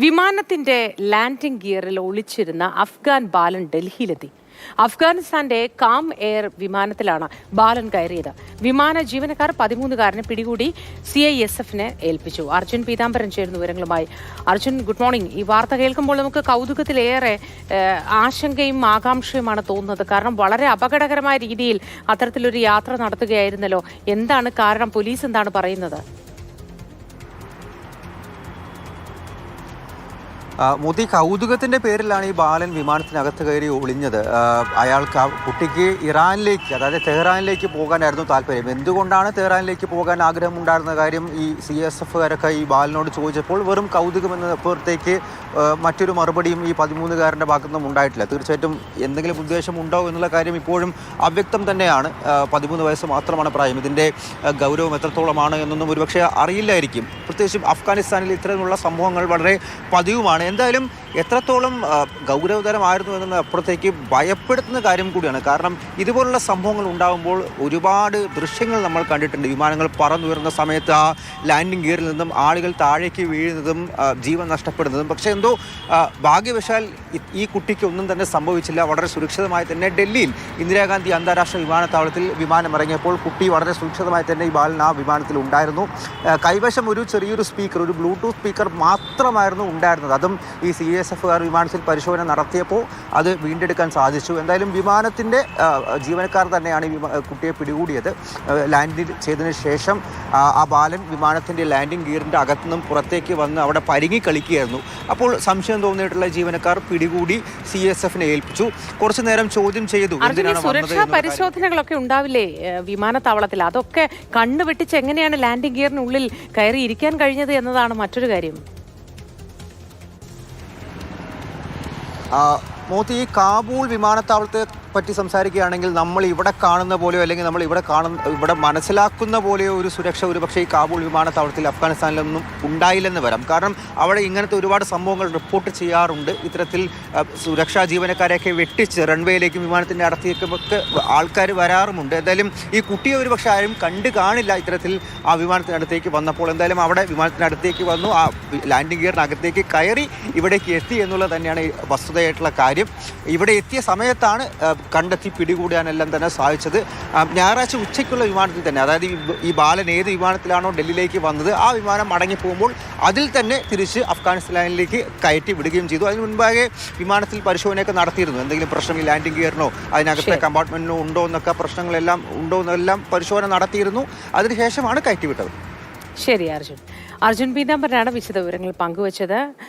വിമാനത്തിന്റെ ലാൻഡിംഗ് ഗിയറിൽ ഒളിച്ചിരുന്ന അഫ്ഗാൻ ബാലൻ ഡൽഹിയിലെത്തി. അഫ്ഗാനിസ്ഥാന്റെ കാം എയർ വിമാനത്തിലാണ് ബാലൻ കയറിയത്. വിമാന ജീവനക്കാർ പതിമൂന്നുകാരനെ പിടികൂടി സി ഐ എസ് എഫിന് ഏൽപ്പിച്ചു. അർജുൻ പീതാംബരൻ ചേരുന്ന വിവരങ്ങളുമായി. അർജുൻ ഗുഡ് മോർണിംഗ് ഈ വാർത്ത കേൾക്കുമ്പോൾ നമുക്ക് കൗതുകത്തിലേറെ ആശങ്കയും ആകാംക്ഷയുമാണ് തോന്നുന്നത്. കാരണം വളരെ അപകടകരമായ രീതിയിൽ അത്തരത്തിലൊരു യാത്ര നടത്തുകയായിരുന്നല്ലോ. എന്താണ് കാരണം? പോലീസ് എന്താണ് പറയുന്നത്? മോദി കൗതുകത്തിന്റെ പേരിലാണ് ഈ ബാലൻ വിമാനത്തിനകത്ത് കയറി ഒളിഞ്ഞത്. അയാൾക്ക് കുട്ടിക്ക് ഇറാനിലേക്ക് അതായത് തെഹ്റാനിലേക്ക് പോകാനായിരുന്നു താല്പര്യം. എന്തുകൊണ്ടാണ് തെഹ്റാനിലേക്ക് പോകാൻ ആഗ്രഹമുണ്ടായിരുന്ന കാര്യം ഈ സി എസ് എഫുകാരൊക്കെ ഈ ബാലനോട് ചോദിച്ചപ്പോൾ വെറും കൗതുകം ആ, മറ്റൊരു മറുപടിയും ഈ പതിമൂന്നുകാരന്റെ ഭാഗത്തു നിന്നും ഉണ്ടായിട്ടില്ല. തീർച്ചയായിട്ടും എന്തെങ്കിലും ഉദ്ദേശം ഉണ്ടോ എന്നുള്ള കാര്യം ഇപ്പോഴും അവ്യക്തം തന്നെയാണ്. പതിമൂന്ന് വയസ്സ് മാത്രമാണ് പ്രായം. ഇതിന്റെ ഗൗരവം എത്രത്തോളമാണ് എന്നൊന്നും ഒരുപക്ഷെ അറിയില്ലായിരിക്കും. പ്രത്യേകിച്ചും അഫ്ഗാനിസ്ഥാനിൽ ഇത്തരത്തിലുള്ള സംഭവങ്ങൾ വളരെ പതിവുമാണ്. എന്തായാലും എത്രത്തോളം ഗൗരവതരമായിരുന്നു എന്ന അപ്പുറത്തേക്ക് ഭയപ്പെടുത്തുന്ന കാര്യം കൂടിയാണ്. കാരണം ഇതുപോലുള്ള സംഭവങ്ങൾ ഉണ്ടാകുമ്പോൾ ഒരുപാട് ദൃശ്യങ്ങൾ നമ്മൾ കണ്ടിട്ടുണ്ട്. വിമാനങ്ങൾ പറന്നുയർന്ന സമയത്ത് ആ ലാൻഡിംഗ് ഗിയറിൽ നിന്നും ആളുകൾ താഴേക്ക് വീഴുന്നതും ജീവൻ നഷ്ടപ്പെടുന്നതും. പക്ഷേ എന്തോ ആ, ഭാഗ്യവശാൽ ഈ കുട്ടിക്ക് ഒന്നും തന്നെ സംഭവിച്ചില്ല. വളരെ സുരക്ഷിതമായി തന്നെ ഡൽഹിയിൽ ഇന്ദിരാഗാന്ധി അന്താരാഷ്ട്ര വിമാനത്താവളത്തിൽ വിമാനം ഇറങ്ങിയപ്പോൾ കുട്ടി വളരെ സുരക്ഷിതമായി തന്നെ ഈ ബാലൻ ആ വിമാനത്തിൽ ഉണ്ടായിരുന്നു. കൈവശം ഒരു ചെറിയൊരു സ്പീക്കർ ഒരു ബ്ലൂടൂത്ത് സ്പീക്കർ മാത്രമായിരുന്നു ഉണ്ടായിരുന്നത്. അതും ഈ സി എസ് എഫുകാർ വിമാനത്തിൽ പരിശോധന നടത്തിയപ്പോൾ അത് വീണ്ടെടുക്കാൻ സാധിച്ചു. എന്തായാലും വിമാനത്തിന്റെ ജീവനക്കാർ തന്നെയാണ് ഈ കുട്ടിയെ പിടികൂടിയത്. ലാൻഡ് ചെയ്തതിന് ശേഷം ആ, ആ ബാലൻ വിമാനത്തിന്റെ ലാൻഡിംഗ് ഗിയറിന്റെ അകത്തുനിന്നും പുറത്തേക്ക് വന്ന് അവിടെ പരുങ്ങി കളിക്കുകയായിരുന്നു. അപ്പോൾ സംശയം തോന്നിയിട്ടുള്ള ജീവനക്കാർ പിടികൂടി സി എസ് എഫിനെ ഏൽപ്പിച്ചു. കുറച്ചു നേരം ചോദ്യം ചെയ്തു. സുരക്ഷാ പരിശോധനകളൊക്കെ ഉണ്ടാവില്ലേ വിമാനത്താവളത്തിൽ? അതൊക്കെ കണ്ണുവെട്ടിച്ച് എങ്ങനെയാണ് ലാൻഡിംഗ് ഗിയറിനുള്ളിൽ കയറി ഇരിക്കാൻ കഴിഞ്ഞത് എന്നതാണ് മറ്റൊരു കാര്യം. മോത്തി ഈ കാബൂൾ വിമാനത്താവളത്തെ പറ്റി സംസാരിക്കുകയാണെങ്കിൽ നമ്മൾ ഇവിടെ കാണുന്ന പോലെയോ അല്ലെങ്കിൽ നമ്മൾ ഇവിടെ കാണുന്ന ഇവിടെ മനസ്സിലാക്കുന്ന പോലെയോ ഒരു സുരക്ഷ ഒരു പക്ഷേ ഈ കാബൂൾ വിമാനത്താവളത്തിൽ അഫ്ഗാനിസ്ഥാനിലൊന്നും ഉണ്ടായില്ലെന്ന് വരാം. കാരണം അവിടെ ഇങ്ങനത്തെ ഒരുപാട് സംഭവങ്ങൾ റിപ്പോർട്ട് ചെയ്യാറുണ്ട്. ഇത്തരത്തിൽ സുരക്ഷാ ജീവനക്കാരെയൊക്കെ വെട്ടിച്ച് റൺവേയിലേക്കും വിമാനത്തിന്റെ അടുത്തേക്കുമൊക്കെ ആൾക്കാർ വരാറുമുണ്ട്. എന്തായാലും ഈ കുട്ടിയെ ഒരു പക്ഷേ ആരും കണ്ടു കാണില്ല ഇത്തരത്തിൽ ആ വിമാനത്തിനടുത്തേക്ക് വന്നപ്പോൾ. എന്തായാലും അവിടെ വിമാനത്തിനടുത്തേക്ക് വന്നു. ആ ലാൻഡിംഗ് ഗിയറിനകത്തേക്ക് കയറി ഇവിടേക്ക് എത്തി എന്നുള്ളത് തന്നെയാണ് വസ്തുതയായിട്ടുള്ള കാര്യം. ഇവിടെ എത്തിയ സമയത്താണ് കണ്ടെത്തി പിടികൂടാനെല്ലാം തന്നെ സാധിച്ചത്. ഞായറാഴ്ച ഉച്ചയ്ക്കുള്ള വിമാനത്തിൽ തന്നെ അതായത് ഈ- ബാലൻ ഏത് വിമാനത്തിലാണോ ഡൽഹിയിലേക്ക് വന്നത് ആ വിമാനം മടങ്ങി പോകുമ്പോൾ അതിൽ തന്നെ തിരിച്ച് അഫ്ഗാനിസ്ഥാനിലേക്ക് കയറ്റി വിടുകയും ചെയ്തു. അതിന് മുൻപാകെ വിമാനത്തിൽ പരിശോധനയൊക്കെ നടത്തിയിരുന്നു. എന്തെങ്കിലും പ്രശ്നം ഈ ലാൻഡിംഗ് ഗിയറിനോ അതിനകത്തെ. കമ്പാർട്ട്മെന്റിനോ ഉണ്ടോ എന്നൊക്കെ പ്രശ്നങ്ങളെല്ലാം ഉണ്ടോ എന്നെല്ലാം പരിശോധന നടത്തിയിരുന്നു. അതിനുശേഷമാണ് കയറ്റിവിട്ടത് ശരി അർജുൻ. അർജുൻ പീതാംബരനാണ് വിശദ വിവരങ്ങൾ പങ്കുവച്ചത്.